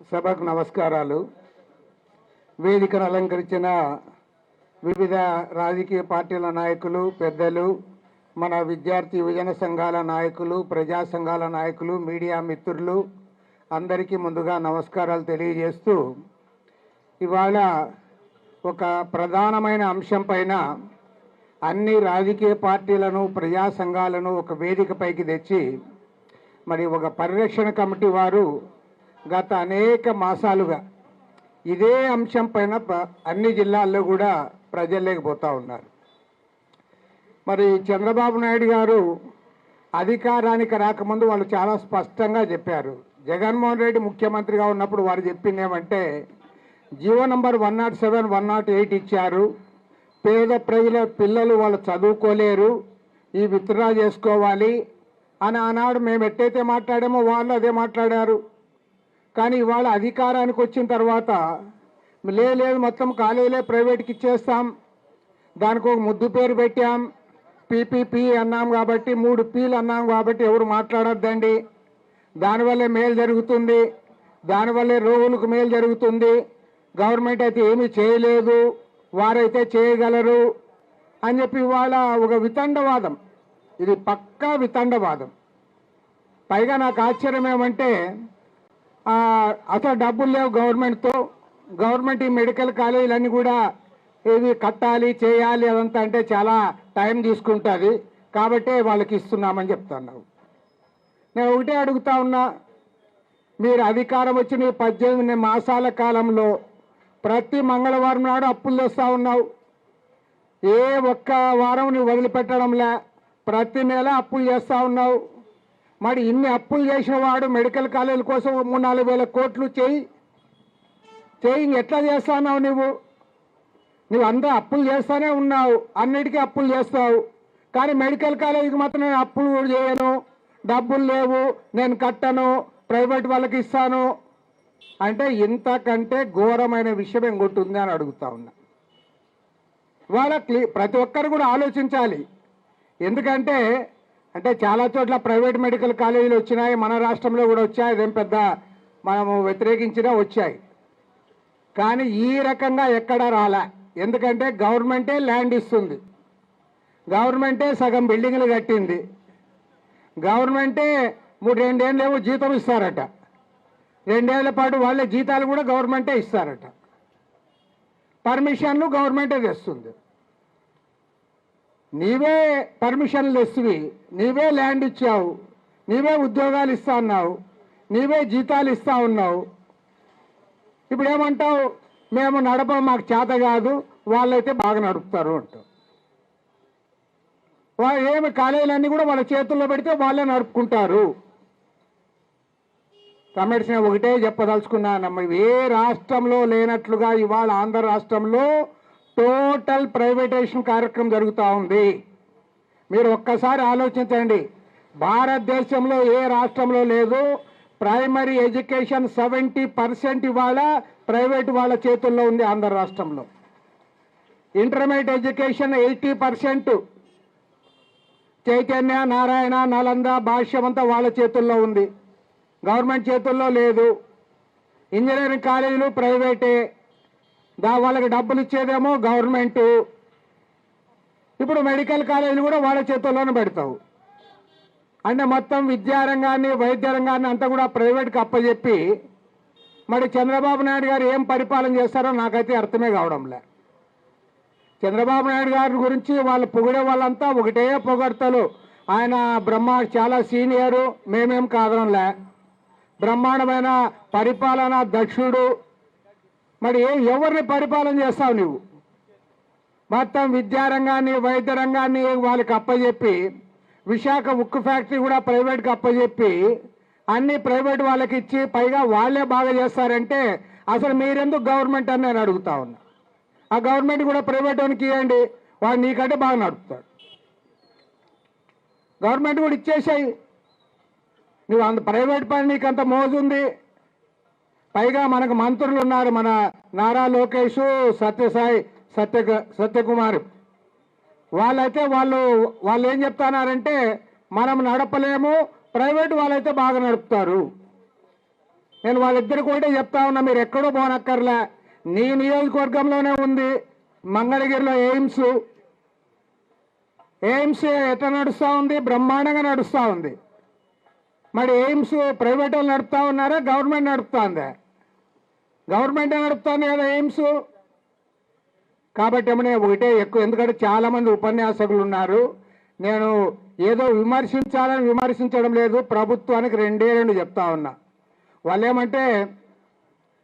సభకు నమస్కారాలు. వేదికను అలంకరించిన వివిధ రాజకీయ పార్టీల నాయకులు పెద్దలు మన విద్యార్థి యువజన సంఘాల నాయకులు ప్రజా సంఘాల నాయకులు మీడియా మిత్రులు అందరికీ ముందుగా నమస్కారాలు తెలియజేస్తూ ఇవాళ ఒక ప్రధానమైన అంశం పైన అన్ని రాజకీయ పార్టీలను ప్రజా సంఘాలను ఒక వేదికపైకి తెచ్చి మరి ఒక పరిరక్షణ కమిటీ వారు గత అనేక మాసాలుగా ఇదే అంశం పైన అన్ని జిల్లాల్లో కూడా ప్రజల్లోకి ఉన్నారు. మరి చంద్రబాబు నాయుడు గారు అధికారానికి రాకముందు వాళ్ళు చాలా స్పష్టంగా చెప్పారు. జగన్మోహన్ రెడ్డి ముఖ్యమంత్రిగా ఉన్నప్పుడు వారు చెప్పింది ఏమంటే GO number one nought seven one nought eight ఇచ్చారు. పేద ప్రజల పిల్లలు వాళ్ళు చదువుకోలేరు. ఈ విత్డ్రా చేసుకోవాలి. అని ఆనాడు మేము ఎట్టయితే మాట్లాడామో వాళ్ళు అదే మాట్లాడారు. కానీ ఇవాళ అధికారానికి వచ్చిన తర్వాత లే లేదు మొత్తం కాలేజీలే ప్రైవేట్కి ఇచ్చేస్తాం. దానికి ఒక ముద్దు పేరు పెట్టాం. పీపీపీ అన్నాం కాబట్టి మూడు పీలు అన్నాం కాబట్టి ఎవరు మాట్లాడొద్దండి. దానివల్లే మేలు జరుగుతుంది. దానివల్లే రోగులకు మేలు జరుగుతుంది. గవర్నమెంట్ అయితే ఏమీ చేయలేదు. వారైతే చేయగలరు అని చెప్పి ఇవాళ ఒక వితండవాదం. ఇది పక్కా వితండవాదం. పైగా నాకు ఆశ్చర్యం ఏమంటే అసలు డబ్బులు లేవు గవర్నమెంట్తో. గవర్నమెంట్ ఈ మెడికల్ కాలేజీలన్నీ కూడా ఇవి కట్టాలి చేయాలి అదంతా అంటే చాలా టైం తీసుకుంటుంది. కాబట్టే వాళ్ళకి ఇస్తున్నామని చెప్తున్నావు నేను ఒకటే అడుగుతా ఉన్నా మీరు అధికారం వచ్చిన పద్దెనిమిది మాసాల కాలంలో ప్రతి మంగళవారం నాడు అప్పులు తెస్తూ ఉన్నావు. ఏ ఒక్క వారం నువ్వు వదిలిపెట్టడంలే ప్రతి నెల అప్పులు చేస్తా ఉన్నావు. మరి ఇన్ని అప్పులు చేసిన వాడు మెడికల్ కాలేజీల కోసం మూడు నాలుగు వేల కోట్లు చేయి. చేయి ఇంక ఎట్లా చేస్తున్నావు నువ్వు? నువ్వు అందరూ అప్పులు చేస్తానే ఉన్నావు. అన్నిటికీ అప్పులు చేస్తావు. కానీ మెడికల్ కాలేజీకి మాత్రం నేను అప్పులు కూడా చేయను. డబ్బులు లేవు. నేను కట్టను. ప్రైవేట్ వాళ్ళకి ఇస్తాను. అంటే ఇంతకంటే ఘోరమైన విషయం ఏం అని అడుగుతా ఉన్నా. వాళ్ళ ప్రతి ఒక్కరు కూడా ఆలోచించాలి. ఎందుకంటే అంటే చాలా చోట్ల ప్రైవేట్ మెడికల్ కాలేజీలు వచ్చినాయి మన రాష్ట్రంలో కూడా వచ్చాయి అదేం పెద్ద మనము వ్యతిరేకించినా వచ్చాయి. కానీ ఈ రకంగా ఎక్కడా రాలే. ఎందుకంటే గవర్నమెంటే ల్యాండ్ ఇస్తుంది. గవర్నమెంటే సగం బిల్డింగ్లు కట్టింది. గవర్నమెంటే మూడు రెండేళ్ళేమో జీతం ఇస్తారట. రెండేళ్ళ పాటు వాళ్ళ జీతాలు కూడా గవర్నమెంటే ఇస్తారట. పర్మిషన్లు గవర్నమెంటే తెస్తుంది. నీవే పర్మిషన్లు ఇస్తువి నీవే ల్యాండ్ ఇచ్చావు నీవే ఉద్యోగాలు ఇస్తా ఉన్నావు నీవే జీతాలు ఇస్తా ఉన్నావు. ఇప్పుడు ఏమంటావు మేము నడప మాకు చేత కాదు వాళ్ళైతే బాగా నడుపుతారు అంటావు. వాళ్ళు ఏమి కాలేజీలన్నీ కూడా వాళ్ళ చేతుల్లో పెడితే వాళ్ళే నడుపుకుంటారు. కమిషన్ ఒకటే చెప్పదలుచుకున్నానమ్మ ఏ రాష్ట్రంలో లేనట్లుగా ఇవాళ ఆంధ్ర రాష్ట్రంలో టోటల్ ప్రైవేటైజేషన్ కార్యక్రమం జరుగుతూ ఉంది. మీరు ఒక్కసారి ఆలోచించండి. భారతదేశంలో ఏ రాష్ట్రంలో లేదు. ప్రైమరీ ఎడ్యుకేషన్ సెవెంటీ పర్సెంట్ ఇవాళ ప్రైవేట్ వాళ్ళ చేతుల్లో ఉంది ఆంధ్ర రాష్ట్రంలో. Intermediate education eighty percent Chaitanya Narayana Nalanda Bhashyam అంతా వాళ్ళ చేతుల్లో ఉంది. గవర్నమెంట్ చేతుల్లో లేదు. ఇంజనీరింగ్ కాలేజీలు ప్రైవేటే. వాళ్ళకి డబ్బులు ఇచ్చేదేమో గవర్నమెంటు. ఇప్పుడు మెడికల్ కాలేజీలు కూడా వాళ్ళ చేతుల్లోనే పెడతావు. అంటే మొత్తం విద్యారంగాన్ని వైద్య రంగాన్ని అంతా కూడా ప్రైవేట్కి అప్పచెప్పి మరి చంద్రబాబు నాయుడు గారు ఏం పరిపాలన చేస్తారో నాకైతే అర్థమే కావడంలే. చంద్రబాబు నాయుడు గారి గురించి వాళ్ళు పొగిడే వాళ్ళంతా ఒకటే పొగడతలు. ఆయన బ్రహ్మ చాలా సీనియరు మేమేం కాదనంలే. బ్రహ్మాండమైన పరిపాలన దక్షుడు మరి ఎవరిని పరిపాలన చేస్తావు నువ్వు? మొత్తం విద్యారంగాన్ని వైద్య రంగాన్ని వాళ్ళకి అప్పచెప్పి విశాఖ ఉక్కు ఫ్యాక్టరీ కూడా ప్రైవేట్కి అప్పచెప్పి అన్ని ప్రైవేట్ వాళ్ళకి ఇచ్చి పైగా వాళ్ళే బాగా చేస్తారంటే అసలు మీరెందుకు గవర్నమెంట్ అని నేను అడుగుతా ఉన్నా. ఆ గవర్నమెంట్ కూడా ప్రైవేట్ వానికి ఇవ్వండి వాడు నీకంటే బాగా నడుపుతాడు. గవర్నమెంట్ కూడా ఇచ్చేసాయి. నువ్వు అంత ప్రైవేట్ పని నీకు అంత మోజు ఉంది. పైగా మనకు మంత్రులు ఉన్నారు మన నారా లోకేష్ సత్యసాయి సత్య సత్యకుమార్. వాళ్ళైతే వాళ్ళు వాళ్ళు ఏం చెప్తున్నారంటే మనం నడపలేము ప్రైవేట్ వాళ్ళైతే బాగా నడుపుతారు. నేను వాళ్ళిద్దరికి ఒకటే చెప్తా ఉన్నా మీరు ఎక్కడో పోనక్కర్లే. నీ నియోజకవర్గంలోనే ఉంది మంగళగిరిలో ఎయిమ్స్. ఎయిమ్స్ ఎట్లా నడుస్తూ ఉంది? బ్రహ్మాండంగా నడుస్తూ ఉంది. మరి ఎయిమ్స్ ప్రైవేట్ వాళ్ళు నడుపుతా ఉన్నారా? గవర్నమెంట్ నడుపుతా గవర్నమెంట్ నడుపుతాను కదా ఎయిమ్స్? కాబట్టి ఏమన్నా ఒకటే ఎక్కువ ఎందుకంటే చాలామంది ఉపన్యాసకులు ఉన్నారు. నేను ఏదో విమర్శించాలని విమర్శించడం లేదు ప్రభుత్వానికి రెండే రెండు చెప్తా ఉన్నా. వాళ్ళు ఏమంటే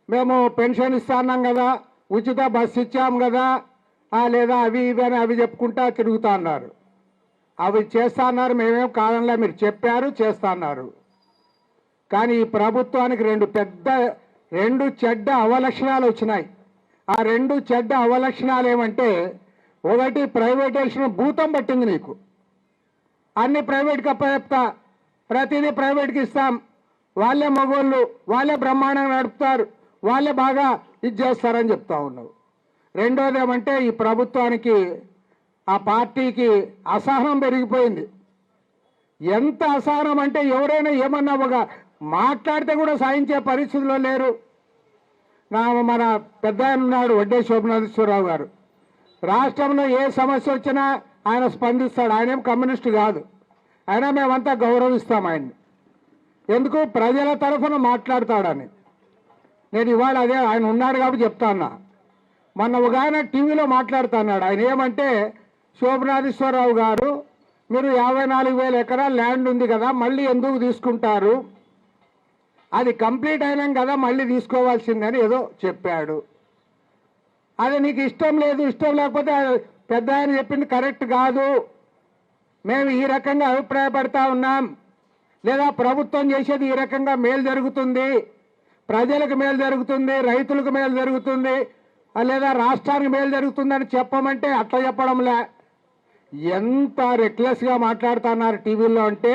మేము పెన్షన్ ఇస్తున్నాం కదా ఉచిత బస్సు ఇచ్చాం కదా లేదా అవి ఇవి అని అవి చెప్పుకుంటా తిరుగుతా అన్నారు. అవి చేస్తా అన్నారు మేమేం కాలంలో మీరు చెప్పారు చేస్తా అన్నారు. కానీ ఈ ప్రభుత్వానికి రెండు పెద్ద రెండు చెడ్డ అవలక్షణాలు వచ్చినాయి. ఆ రెండు చెడ్డ అవలక్షణాలు ఏమంటే ఒకటి ప్రైవేటేషన్ భూతం పట్టింది నీకు. అన్ని ప్రైవేట్కి అప్పచెప్తా ప్రతిదీ ప్రైవేట్కి ఇస్తాం. వాళ్ళే మగోళ్ళు వాళ్ళే బ్రహ్మాండంగా నడుపుతారు వాళ్ళే బాగా ఇది చేస్తారని చెప్తా ఉన్నావు. రెండోది ఏమంటే ఈ ప్రభుత్వానికి ఆ పార్టీకి అసహనం పెరిగిపోయింది. ఎంత అసహనం అంటే ఎవరైనా ఏమన్నా ఒక మాట్లాడితే కూడా సాయించే పరిస్థితిలో లేరు. నా మన పెద్ద ఉన్నాడు వడ్డే శోభనాథేశ్వరరావు గారు. రాష్ట్రంలో ఏ సమస్య వచ్చినా ఆయన స్పందిస్తాడు. ఆయన కమ్యూనిస్టు కాదు. అయినా మేమంతా గౌరవిస్తాం ఆయన్ని. ఎందుకు? ప్రజల తరఫున మాట్లాడతాడని. నేను ఇవాళ అదే ఆయన ఉన్నాడు కాబట్టి చెప్తా మొన్న ఒక ఆయన టీవీలో మాట్లాడుతున్నాడు ఆయన ఏమంటే శోభనాథేశ్వరరావు గారు మీరు యాభై నాలుగు వేల ఎకరాల ల్యాండ్ ఉంది కదా మళ్ళీ ఎందుకు తీసుకుంటారు? అది కంప్లీట్ అయినాం కదా మళ్ళీ తీసుకోవాల్సిందని ఏదో చెప్పాడు. అది నీకు ఇష్టం లేదు ఇష్టం లేకపోతే పెద్ద ఆయన చెప్పింది కరెక్ట్ కాదు. మేము ఈ రకంగా అభిప్రాయపడతా ఉన్నాం. లేదా ప్రభుత్వం చేసేది ఈ రకంగా మేలు జరుగుతుంది. ప్రజలకు మేలు జరుగుతుంది రైతులకు మేలు జరుగుతుంది లేదా రాష్ట్రానికి మేలు జరుగుతుందని చెప్పమంటే అట్లా చెప్పడంలే. ఎంత రెక్లెస్గా మాట్లాడుతున్నారు టీవీలో అంటే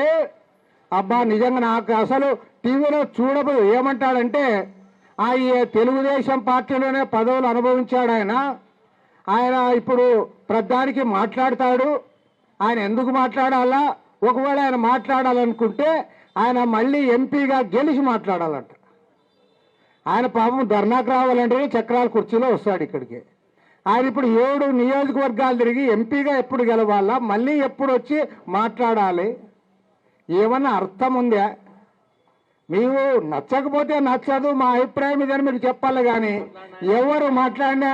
అబ్బా నిజంగా నాకు అసలు టీవీలో చూడబోయి ఏమంటాడంటే ఆ తెలుగుదేశం పార్టీలోనే పదవులు అనుభవించాడు ఆయన. ఆయన ఇప్పుడు ప్రధానికి మాట్లాడతాడు. ఆయన ఎందుకు మాట్లాడాలా? ఒకవేళ ఆయన మాట్లాడాలనుకుంటే ఆయన మళ్ళీ ఎంపీగా గెలిచి మాట్లాడాలంట. ఆయన పాపం ధర్నాకు రావాలంటే చక్రాల కుర్చీలో వస్తాడు ఇక్కడికి. ఆయన ఇప్పుడు ఏడు నియోజకవర్గాలు తిరిగి ఎంపీగా ఎప్పుడు గెలవాలా? మళ్ళీ ఎప్పుడు వచ్చి మాట్లాడాలి? ఏమన్నా అర్థం ఉందా? మీరు నచ్చకపోతే నచ్చదు మా అభిప్రాయం ఇదని మీరు చెప్పాలి కానీ ఎవరు మాట్లాడినా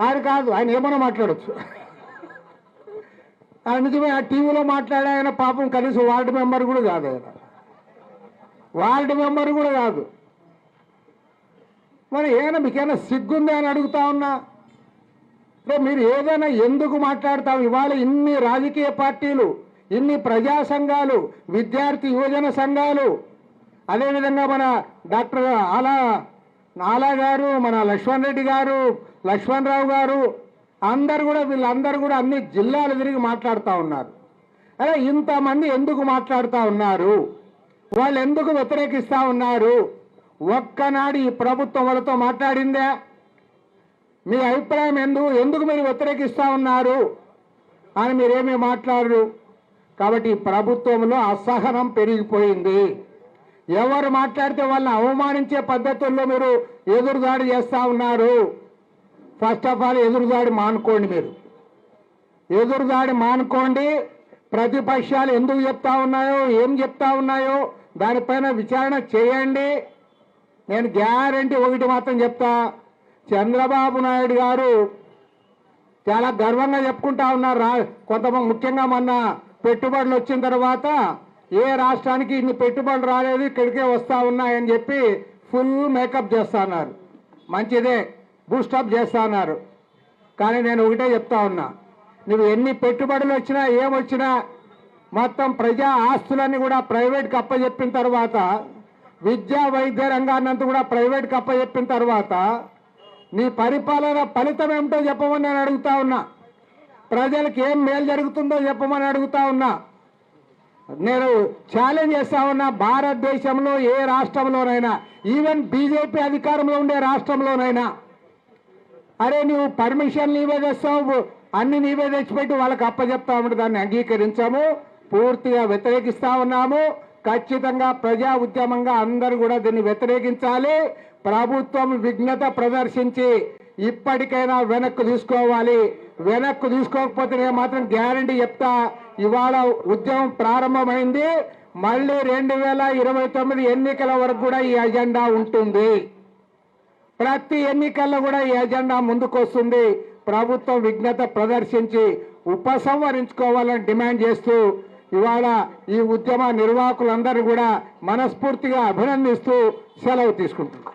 ఆయన కాదు ఆయన ఏమైనా మాట్లాడచ్చు. ఆయన నిజమే ఆ టీవీలో మాట్లాడే ఆయన పాపం కనీసం వార్డు మెంబర్ కూడా కాదు ఆయన. వార్డు మెంబర్ కూడా కాదు. మరి ఏమైనా మీకేమైనా సిగ్గుందా అని అడుగుతా ఉన్నా? మీరు ఏదైనా ఎందుకు మాట్లాడతావు? ఇవాళ ఇన్ని రాజకీయ పార్టీలు ఇన్ని ప్రజా సంఘాలు విద్యార్థి యువజన సంఘాలు అదేవిధంగా మన డాక్టర్ ఆలా ఆలా గారు మన లక్ష్మణ్ రెడ్డి గారు లక్ష్మణ్ రావు గారు అందరు కూడా వీళ్ళందరూ కూడా అన్ని జిల్లాలు తిరిగి మాట్లాడుతూ ఉన్నారు. అరే ఇంతమంది ఎందుకు మాట్లాడుతూ ఉన్నారు? వాళ్ళు ఎందుకు వ్యతిరేకిస్తూ ఉన్నారు? ఒక్కనాడు ఈ ప్రభుత్వం వాళ్ళతో మాట్లాడిందే? మీ అభిప్రాయం ఎందుకు ఎందుకు మీరు వ్యతిరేకిస్తూ ఉన్నారు? అని మీరేమీ మాట్లాడరు? కాబట్టి ప్రభుత్వంలో అసహనం పెరిగిపోయింది. ఎవరు మాట్లాడితే వాళ్ళని అవమానించే పద్ధతుల్లో మీరు ఎదురుదాడి చేస్తూ ఉన్నారు. ఫస్ట్ ఆఫ్ ఆల్ ఎదురుదాడి మానుకోండి మీరు. ఎదురుదాడి మానుకోండి. ప్రతిపక్షాలు ఎందుకు చెప్తా ఉన్నాయో ఏం చెప్తా ఉన్నాయో దానిపైన విచారణ చేయండి. నేను గ్యారంటీ ఒకటి మాత్రం చెప్తా. చంద్రబాబు నాయుడు గారు చాలా గర్వంగా చెప్పుకుంటా ఉన్నారు. రా కొంతమంది ముఖ్యంగా మొన్న పెట్టుబడులు వచ్చిన తర్వాత ఏ రాష్ట్రానికి ఇన్ని పెట్టుబడులు రాలేదు ఇక్కడికే వస్తూ ఉన్నాయని చెప్పి ఫుల్ మేకప్ చేస్తున్నారు మంచిదే బూస్టప్ చేస్తున్నారు కానీ నేను ఒకటే చెప్తా ఉన్నా నువ్వు ఎన్ని పెట్టుబడులు వచ్చినా ఏమొచ్చినా మొత్తం ప్రజా ఆస్తులన్నీ కూడా ప్రైవేట్కి అప్పచెప్పిన తర్వాత విద్యా వైద్య రంగాన్నంతా కూడా ప్రైవేట్కి అప్పచెప్పిన తర్వాత నీ పరిపాలన ఫలితం ఏమిటో చెప్పమని నేను అడుగుతా ఉన్నా. ప్రజలకు ఏం మేలు జరుగుతుందో చెప్పమని అడుగుతా ఉన్నా. నేను ఛాలెంజ్ చేస్తా ఉన్నా భారతదేశంలో ఏ రాష్ట్రంలోనైనా ఈవెన్ బీజేపీ అధికారంలో ఉండే రాష్ట్రంలోనైనా. అరే నువ్వు పర్మిషన్ నీవే తెస్తావు అన్ని నీవే తెచ్చిపెట్టి వాళ్ళకి అప్పచెప్తా ఉంటే దాన్ని అంగీకరించాము పూర్తిగా వ్యతిరేకిస్తా ఉన్నాము. ఖచ్చితంగా ప్రజా ఉద్యమంగా అందరూ కూడా దీన్ని వ్యతిరేకించాలి. ప్రభుత్వం విఘ్నత ప్రదర్శించి ఇప్పటికైనా వెనక్కు తీసుకోవాలి. వెనక్కు తీసుకోకపోతే నేను మాత్రం గ్యారంటీ చెప్తా. ఇవాళ ఉద్యమం ప్రారంభమైంది. మళ్ళీ రెండు వేల ఇరవై తొమ్మిది ఎన్నికల వరకు కూడా ఈ ఎజెండా ఉంటుంది. ప్రతి ఎన్నికల్లో కూడా ఈ ఎజెండా ముందుకొస్తుంది. ప్రభుత్వం విఘ్నత ప్రదర్శించి ఉపసంహరించుకోవాలని డిమాండ్ చేస్తూ ఇవాళ ఈ ఉద్యమ నిర్వాహకులందరూ కూడా మనస్ఫూర్తిగా అభినందిస్తూ సెలవు తీసుకుంటున్నారు